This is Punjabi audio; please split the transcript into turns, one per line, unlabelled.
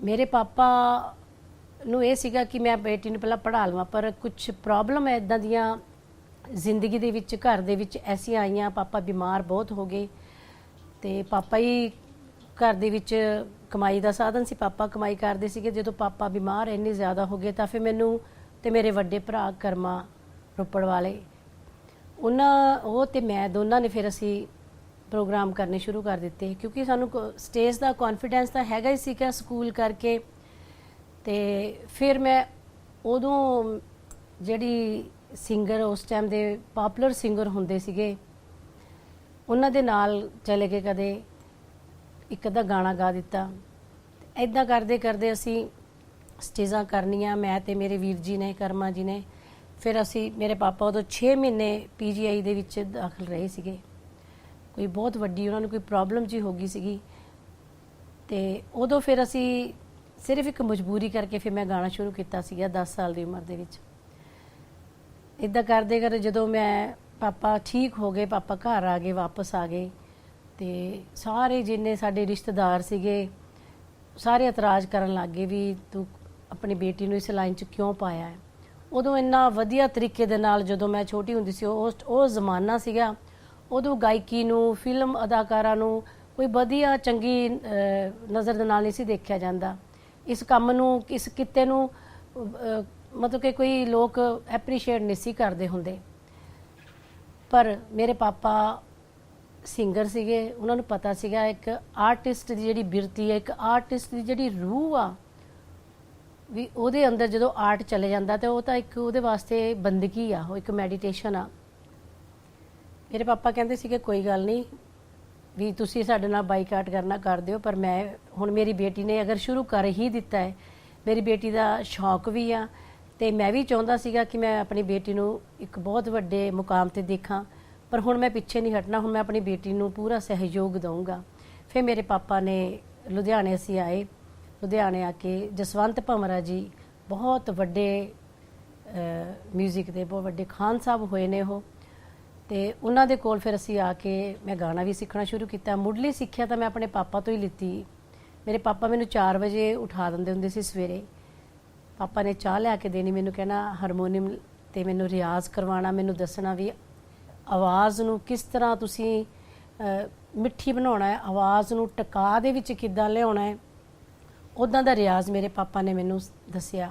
ਮੇਰੇ ਪਾਪਾ ਨੂੰ ਇਹ ਸੀਗਾ ਕਿ ਮੈਂ ਬੇਟੀ ਨੂੰ ਪਹਿਲਾਂ ਪੜ੍ਹਾ ਲਵਾਂ, ਪਰ ਕੁਝ ਪ੍ਰੋਬਲਮ ਹੈ ਇਦਾਂ ਦੀਆਂ ਜ਼ਿੰਦਗੀ ਦੇ ਵਿੱਚ, ਘਰ ਦੇ ਵਿੱਚ ਐਸੀਆਂ ਆਈਆਂ, ਪਾਪਾ ਬਿਮਾਰ ਬਹੁਤ ਹੋ ਗਏ ਤੇ ਪਾਪਾ ਹੀ ਘਰ ਦੇ ਵਿੱਚ ਕਮਾਈ ਦਾ ਸਾਧਨ ਸੀ। ਪਾਪਾ ਕਮਾਈ ਕਰਦੇ ਸੀਗੇ, ਜਦੋਂ ਪਾਪਾ ਬਿਮਾਰ ਇੰਨੇ ਜ਼ਿਆਦਾ ਹੋ ਗਏ ਤਾਂ ਫਿਰ ਮੈਨੂੰ ਤੇ ਮੇਰੇ ਵੱਡੇ ਭਰਾ ਕਰਮਾ ਰੋਪੜ ਵਾਲੇ, ਉਹਨਾਂ, ਉਹ ਤੇ ਮੈਂ ਦੋਨਾਂ ਨੇ ਫਿਰ ਅਸੀਂ ਪ੍ਰੋਗਰਾਮ ਕਰਨੇ ਸ਼ੁਰੂ ਕਰ ਦਿੱਤੇ ਕਿਉਂਕਿ ਸਾਨੂੰ ਸਟੇਜ ਦਾ ਕੌਨਫੀਡੈਂਸ ਤਾਂ ਹੈਗਾ ਹੀ ਸੀਗਾ ਸਕੂਲ ਕਰਕੇ। ਤੇ ਫਿਰ ਮੈਂ ਉਦੋਂ ਜਿਹੜੀ ਸਿੰਗਰ ਉਸ ਟਾਈਮ ਦੇ ਪਪੂਲਰ ਸਿੰਗਰ ਹੁੰਦੇ ਸੀਗੇ, ਉਹਨਾਂ ਦੇ ਨਾਲ ਚਲੇ ਗਏ ਕਦੇ, ਇੱਕ ਅੱਧਾ ਗਾਣਾ ਗਾ ਦਿੱਤਾ। ਐਦਾਂ ਕਰਦੇ ਕਰਦੇ ਅਸੀਂ ਸਟੇਜਾਂ ਕਰਨੀਆਂ, ਮੈਂ ਤੇ ਮੇਰੇ ਵੀਰ ਜੀ ਨੇ, ਕਰਮਾ ਜੀ ਨੇ। ਫਿਰ ਅਸੀਂ, ਮੇਰੇ ਪਾਪਾ ਉਦੋਂ 6 ਮਹੀਨੇ ਪੀਜੀਆਈ ਦੇ ਵਿੱਚ ਦਾਖਲ ਰਹੇ ਸੀਗੇ। ਕੋਈ ਬਹੁਤ ਵੱਡੀ ਉਹਨਾਂ ਨੂੰ ਕੋਈ ਪ੍ਰੋਬਲਮ ਜੀ ਹੋ ਗਈ ਸੀਗੀ। ਤੇ ਉਦੋਂ ਫਿਰ ਅਸੀਂ ਸਿਰਫ ਇੱਕ ਮਜਬੂਰੀ ਕਰਕੇ ਫਿਰ ਮੈਂ ਗਾਣਾ ਸ਼ੁਰੂ ਕੀਤਾ ਸੀਗਾ 10 ਸਾਲ ਦੀ ਉਮਰ ਦੇ ਵਿੱਚ। ਇਦਾਂ ਕਰਦੇ ਕਰਦੇ ਜਦੋਂ ਮੈਂ ਪਾਪਾ ਠੀਕ ਹੋ ਗਏ, ਪਾਪਾ ਘਰ ਆ ਗਏ, ਵਾਪਸ ਆ ਗਏ, ਤੇ ਸਾਰੇ ਜਿੰਨੇ ਸਾਡੇ ਰਿਸ਼ਤੇਦਾਰ ਸੀਗੇ, ਸਾਰੇ ਇਤਰਾਜ਼ ਕਰਨ ਲੱਗ ਗਏ ਵੀ ਤੂੰ ਆਪਣੀ ਬੇਟੀ ਨੂੰ ਇਸ ਲਾਈਨ 'ਚ ਕਿਉਂ ਪਾਇਆ ਹੈ? ਉਦੋਂ ਇੰਨਾ ਵਧੀਆ ਤਰੀਕੇ ਦੇ ਨਾਲ ਜਦੋਂ ਮੈਂ ਛੋਟੀ ਹੁੰਦੀ ਸੀ ਉਹ ਉਹ ਜ਼ਮਾਨਾ ਸੀਗਾ ਉਦੋਂ ਗਾਇਕੀ ਨੂੰ ਫਿਲਮ ਅਦਾਕਾਰਾਂ ਨੂੰ ਕੋਈ ਵਧੀਆ ਚੰਗੀ ਨਜ਼ਰ ਦੇ ਨਾਲ ਨਹੀਂ ਸੀ ਦੇਖਿਆ ਜਾਂਦਾ। ਇਸ ਕੰਮ ਨੂੰ, ਇਸ ਕਿੱਤੇ ਨੂੰ ਮਤਲਬ ਕਿ ਕੋਈ ਲੋਕ ਐਪਰੀਸ਼ੀਏਟ ਨਹੀਂ ਸੀ ਕਰਦੇ ਹੁੰਦੇ। ਪਰ ਮੇਰੇ ਪਾਪਾ ਸਿੰਗਰ ਸੀਗੇ, ਉਹਨਾਂ ਨੂੰ ਪਤਾ ਸੀਗਾ, ਇੱਕ ਆਰਟਿਸਟ ਦੀ ਜਿਹੜੀ ਬਿਰਤੀ ਹੈ, ਇੱਕ ਆਰਟਿਸਟ ਦੀ ਜਿਹੜੀ ਰੂਹ ਆ, ਵੀ ਉਹਦੇ ਅੰਦਰ ਜਦੋਂ ਆਰਟ ਚਲੇ ਜਾਂਦਾ ਤੇ ਉਹ ਤਾਂ ਇੱਕ ਉਹਦੇ ਵਾਸਤੇ ਬੰਦਗੀ ਆ, ਉਹ ਇੱਕ ਮੈਡੀਟੇਸ਼ਨ ਆ। ਮੇਰੇ ਪਾਪਾ ਕਹਿੰਦੇ ਸੀਗੇ, ਕੋਈ ਗੱਲ ਨਹੀਂ, ਵੀ ਤੁਸੀਂ ਸਾਡੇ ਨਾਲ ਬਾਈਕਾਟ ਕਰਨਾ ਕਰ ਦਿਓ ਪਰ ਮੈਂ ਹੁਣ ਮੇਰੀ ਬੇਟੀ ਨੇ ਅਗਰ ਸ਼ੁਰੂ ਕਰ ਹੀ ਦਿੱਤਾ ਹੈ, ਮੇਰੀ ਬੇਟੀ ਦਾ ਸ਼ੌਕ ਵੀ ਆ, ਤੇ ਮੈਂ ਵੀ ਚਾਹੁੰਦਾ ਸੀਗਾ ਕਿ ਮੈਂ ਆਪਣੀ ਬੇਟੀ ਨੂੰ ਇੱਕ ਬਹੁਤ ਵੱਡੇ ਮੁਕਾਮ ਤੇ ਦੇਖਾਂ, ਪਰ ਹੁਣ ਮੈਂ ਪਿੱਛੇ ਨਹੀਂ ਹਟਣਾ, ਹੁਣ ਮੈਂ ਆਪਣੀ ਬੇਟੀ ਨੂੰ ਪੂਰਾ ਸਹਿਯੋਗ ਦਊਂਗਾ। ਫਿਰ ਮੇਰੇ ਪਾਪਾ ਨੇ ਲੁਧਿਆਣੇ ਅਸੀਂ ਆਏ, ਲੁਧਿਆਣੇ ਆ ਕੇ ਜਸਵੰਤ ਭਮਰਾ ਜੀ ਬਹੁਤ ਵੱਡੇ ਮਿਊਜ਼ਿਕ ਦੇ, ਬਹੁਤ ਵੱਡੇ ਖਾਨ ਸਾਹਿਬ ਹੋਏ ਨੇ ਉਹ। ਤੇ ਉਹਨਾਂ ਦੇ ਕੋਲ ਫਿਰ ਅਸੀਂ ਆ ਕੇ ਮੈਂ ਗਾਣਾ ਵੀ ਸਿੱਖਣਾ ਸ਼ੁਰੂ ਕੀਤਾ। ਮੁੱਢਲੀ ਸਿੱਖਿਆ ਤਾਂ ਮੈਂ ਆਪਣੇ ਪਾਪਾ ਤੋਂ ਹੀ ਲਿੱਤੀ। ਮੇਰੇ ਪਾਪਾ ਮੈਨੂੰ 4 ਵਜੇ ਉਠਾ ਦਿੰਦੇ ਹੁੰਦੇ ਸੀ ਸਵੇਰੇ। ਪਾਪਾ ਨੇ ਚਾਹ ਲਿਆ ਕੇ ਦੇਣੀ, ਮੈਨੂੰ ਕਹਿਣਾ, ਹਾਰਮੋਨੀਅਮ ਤੇ ਮੈਨੂੰ ਰਿਆਜ਼ ਕਰਵਾਉਣਾ, ਮੈਨੂੰ ਦੱਸਣਾ ਵੀ ਆਵਾਜ਼ ਨੂੰ ਕਿਸ ਤਰ੍ਹਾਂ ਤੁਸੀਂ ਮਿੱਠੀ ਬਣਾਉਣਾ ਹੈ, ਆਵਾਜ਼ ਨੂੰ ਟਿਕਾ ਦੇ ਵਿੱਚ ਕਿੱਦਾਂ ਲਿਆਉਣਾ ਹੈ? ਉਦਾਂ ਦਾ ਰਿਆਜ਼ ਮੇਰੇ ਪਾਪਾ ਨੇ ਮੈਨੂੰ ਦੱਸਿਆ।